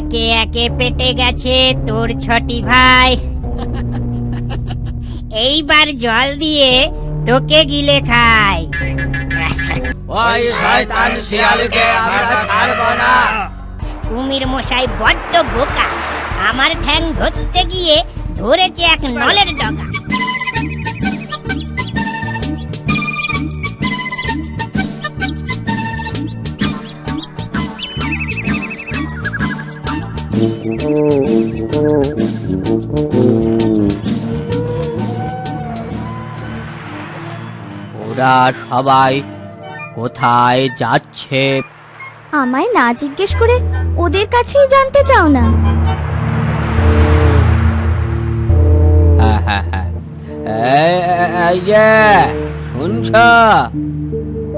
একে একে পেটে গেছে তোর ছটি ভাই। এইবার জল দিয়ে তোকে গিলে খাই। ওই শয়তান শিয়ালকে আমরা ছাড়বো না। কুমির মশাই বড্ড বোকা। আমার ঠ্যাং ধরতে গিয়ে ধরেছে এক নলের ডগা ওরা সবাই কোথায় যাচ্ছে? আমায় না জিজ্ঞেস করে ওদের কাছেই জানতে চাও না। হ্যাঁ হ্যাঁ হ্যাঁ। এই, এই যে শুনছ?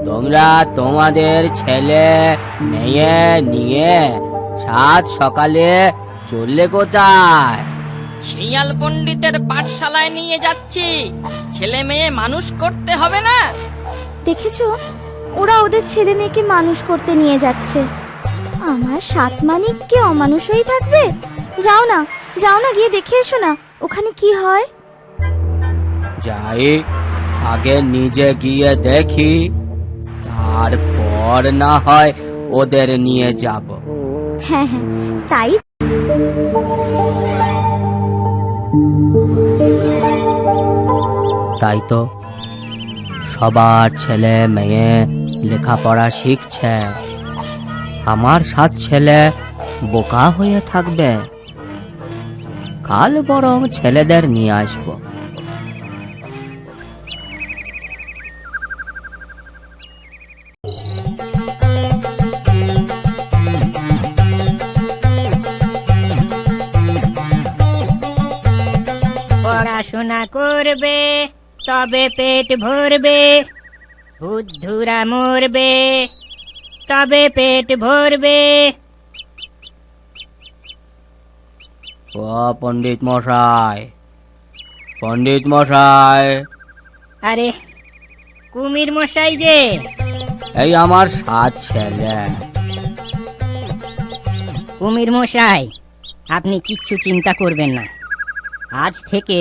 তোমরা তোমাদের ছেলে মেয়ে নিয়ে সাত সকালে চললে কোথায়? শিয়াল পণ্ডিতের পাঠশালায় নিয়ে যাচ্ছি। ছেলে মেয়ে মানুষ করতে হবে না? দেখেছ? ওরা ওদের ছেলে মেয়েকে মানুষ করতে নিয়ে যাচ্ছে। আমার সাত মানিক কি অমানুষ হয়ে থাকবে? যাও না যাও না গিয়ে দেখে এসো না ওখানে কি হয়? যাই আগে নিজে গিয়ে দেখি তারপর না হয় ওদের নিয়ে যাব। হ্যাঁ হ্যাঁ তাই তাই তো সবার ছেলে, মেয়ে লেখাপড়া শিখছে। আমার সাত ছেলে বোকা হয়ে থাকবে। কাল বরং ছেলেদের নিয়ে আসব। পড়াশোনা করবে তবে পেট ভরবে বুদ্ধুরা মরবে তবে পেট ভরবে। ও পণ্ডিত মশাই পণ্ডিত মশাই। আরে কুমির মশাই যে। এই আমার সাত ছেলে। কুমির মশাই আপনি কিচ্ছু চিন্তা করবেন না। আজ থেকে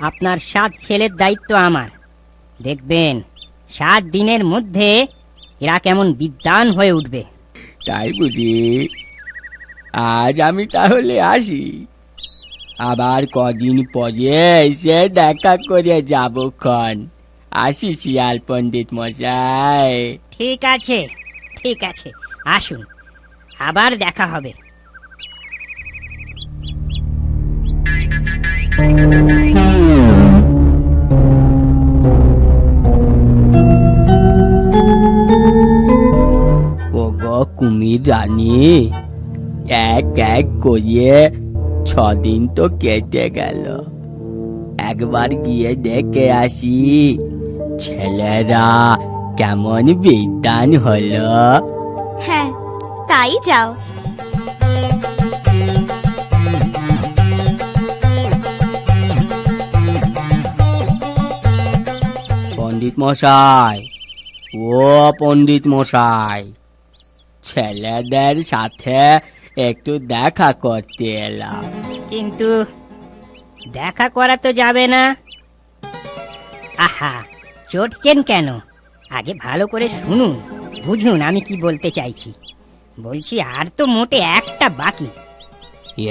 আপনার সাত ছেলের দায়িত্ব আমার। দেখবেন সাত দিনের মধ্যে এরা কেমন বিদ্বান হয়ে উঠবে। তাই বুঝি? আজ আমি তাহলে আসি। আবার কদিন পরে এসে দেখা করে যাব ক্ষণ আসি শিয়াল পণ্ডিত মশাই। ঠিক আছে ঠিক আছে আসুন। আবার দেখা হবে। ওগো কুমির রানী, এক এক করিয়ে ছদিন তো কেটে গেল। একবার গিয়ে দেখে আসি, ছেলেরা কেমন বিদ্যান হলো। হ্যাঁ তাই যাও। পণ্ডিত মশাই। ও পণ্ডিত মশাই ছেলেদের সাথে একটু দেখা করতে এলাম। কিন্তু দেখা করা তো যাবে না। আহা চটছেন কেন? আগে ভালো করে শুনুন বুঝুন আমি কি বলতে চাইছি। বলছি আর তো মোটে একটা বাকি।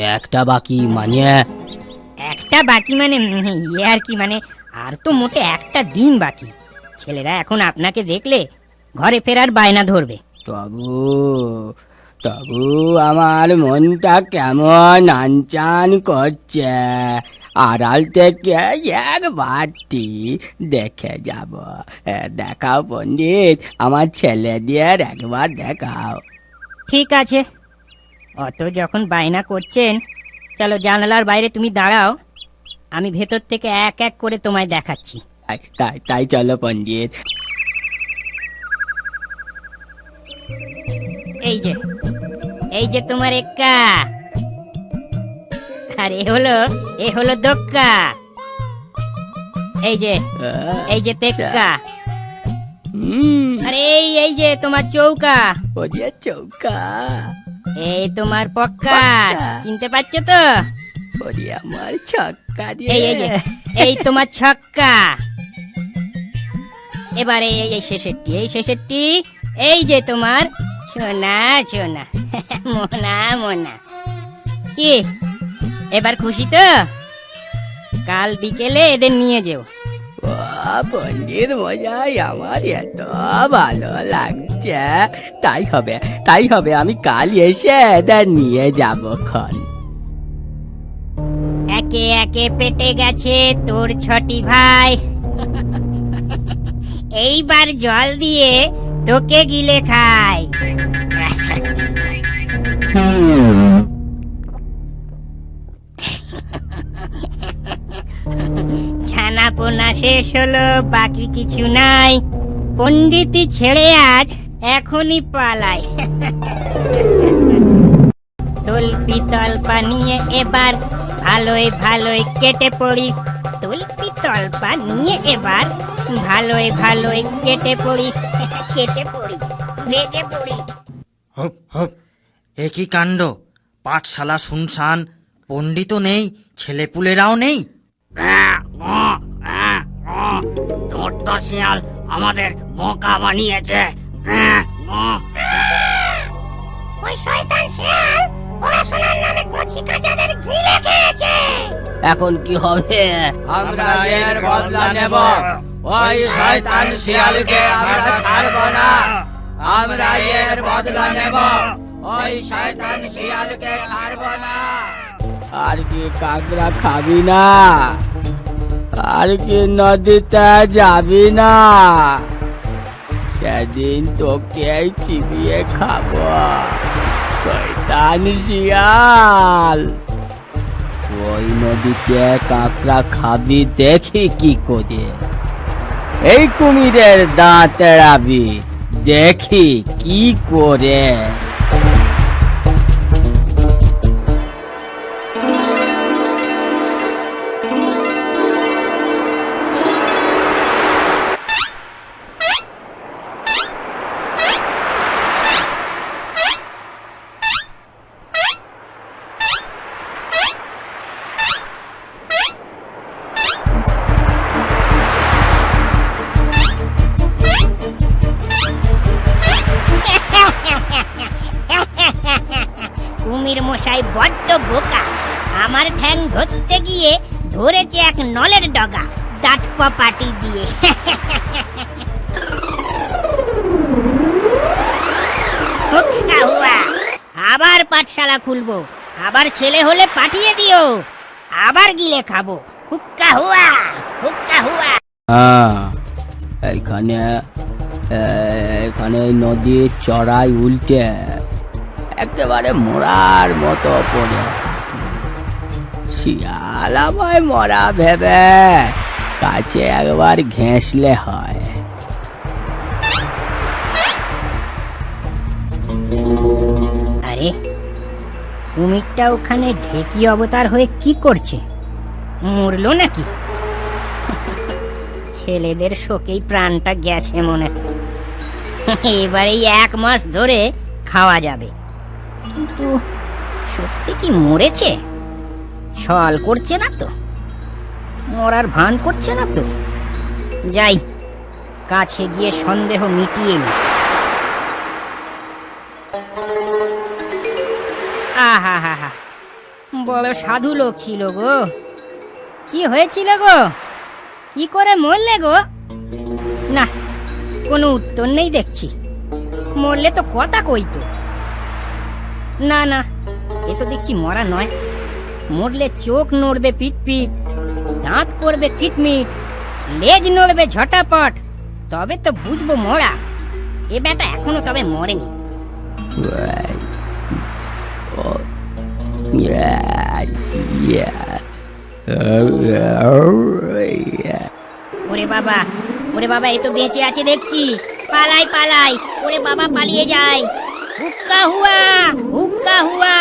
একটা বাকি মানে? একটা বাকি মানে ইয়ে আর কি মানে আর তো মোটে একটা দিন বাকি। ছেলেরা এখন আপনাকে দেখলে ঘরে ফেরার বায়না ধরবে। তবু তবু আমার মনটা কেমন আনচান করছে। আড়াল থেকে একবারটি দেখে যাব। দেখাও পণ্ডিত আমার ছেলে ছেলেদের একবার দেখাও। ঠিক আছে। অত যখন বায়না করছেন চলো জানালার বাইরে তুমি দাঁড়াও। আমি ভেতর থেকে এক এক করে তোমায় দেখাচ্ছি। তাই তাই তাই চলো পণ্ডিত। এই যে এই যে তোমার এক্কা। আর এ হলো এ হলো দক্কা। এই যে এই যে তেক্কা। আর এই এই যে তোমার চৌকা। ও যে চৌকা। এই তোমার পক্কা। চিনতে পারছ তো? ওরে আমার ছক্কা রে এই এই যে, এই তোমার ছক্কা। এবারে এই এই শেষেরটি এই শেষেরটি এই যে তোমার সোনা সোনা মোনা মোনা। কি? এবার খুশি তো? কাল বিকেলে এদের নিয়ে যেও। বাহ, পণ্ডিত মশাই আমার এত ভালো লাগছে। তাই হবে তাই হবে আমি কাল এসে এদের নিয়ে যাব খন একে একে পেটে গেছে তোর ছটি ভাই। এইবার জল দিয়ে তোকে গিলে খাই। ছানা পোনা শেষ হলো, বাকি কিছু নাই। পণ্ডিতি ছেড়ে আজ এখনই পালাই। তলপি তলপা নিয়ে এবার ভালোই ভালোই কেটে পড়ি। তলপি তলপা নিয়ে এবার ভালোই ভালোই কেটে পড়ি। কেটে পড়ি ভেজে পড়ি। হপ হপ এ কি কাণ্ড? পাঠশালা শুনশান পণ্ডিত নেই ছেলেপুলেরাও নেই। ধরতো শিয়াল আমাদের বোকা বানিয়েছে। ওই শয়তান শিয়াল পড়াশোনার নামে কচি কাচাদের গিলে খেয়েছে। এখন কি হবে? আমরা এর বদলা নেব। ওই শয়তান শিয়ালকে আমরা ছাড়ব না। আমরা এর বদলা নেব। ওই শয়তান শিয়ালকে ছাড়ব না। আর কি কাকড়া খাবি না? আর কি নদীতে যাবি না? সেদিন তোকে চিবিয়ে খাব। শয়তান শিয়াল। ওই নদীতে কাঁকড়া খাবি, দেখি কি করে। এই কুমিরের দাঁত এড়াবি দেখি কি করে। মশাই বড্ড বোকা। আমার ঠ্যাং ধরতে গিয়ে ধরেছে এক নলের ডগা দাঁত পাটি দিয়ে। আবার পাঠশালা খুলবো আবার ছেলে হলে পাঠিয়ে দিও আবার গিলে খাব। হুক্কা হুয়া হুক্কা হুয়া। হ্যাঁ এইখানে এ, এখানে নদীর চড়াই উল্টে। একেবারে মরার মতো পড়ে। শিয়াল আমায় মরা ভেবে কাছে একবার ঘেঁষলে হয় আরে, কুমিরটা ওখানে ঢেকি অবতার হয়ে কি করছে মরলো নাকি ছেলেদের শোকেই প্রাণটা গেছে মনে হয়। এবার এক মাস ধরে খাওয়া যাবে কিন্তু সত্যি কি মরেছে? ছল করছে না তো? মরার ভান করছে না তো? যাই, কাছে গিয়ে সন্দেহ মিটিয়ে নি। আহা হা হা বড় সাধু লোক ছিল গো। কি হয়েছিল গো? কি করে মরলে গো? না, কোনো উত্তর নেই দেখছি। মরলে তো কথা কইতো না না, এ তো দেখছি মরা নয়। মরলে চোখ নড়বে পিট পিট দাঁত করবে কিটমিট লেজ নড়বে ঝটাপট, তবে তো বুঝব মরা। এ বেটা এখনও তবে মরেনি. ওরে বাবা ওরে বাবা, এ তো বেঁচে আছে দেখছি। পালাই পালাই, ওরে বাবা, পালিয়ে যায়। হুক্কা হুয়া হুক্কা হুয়া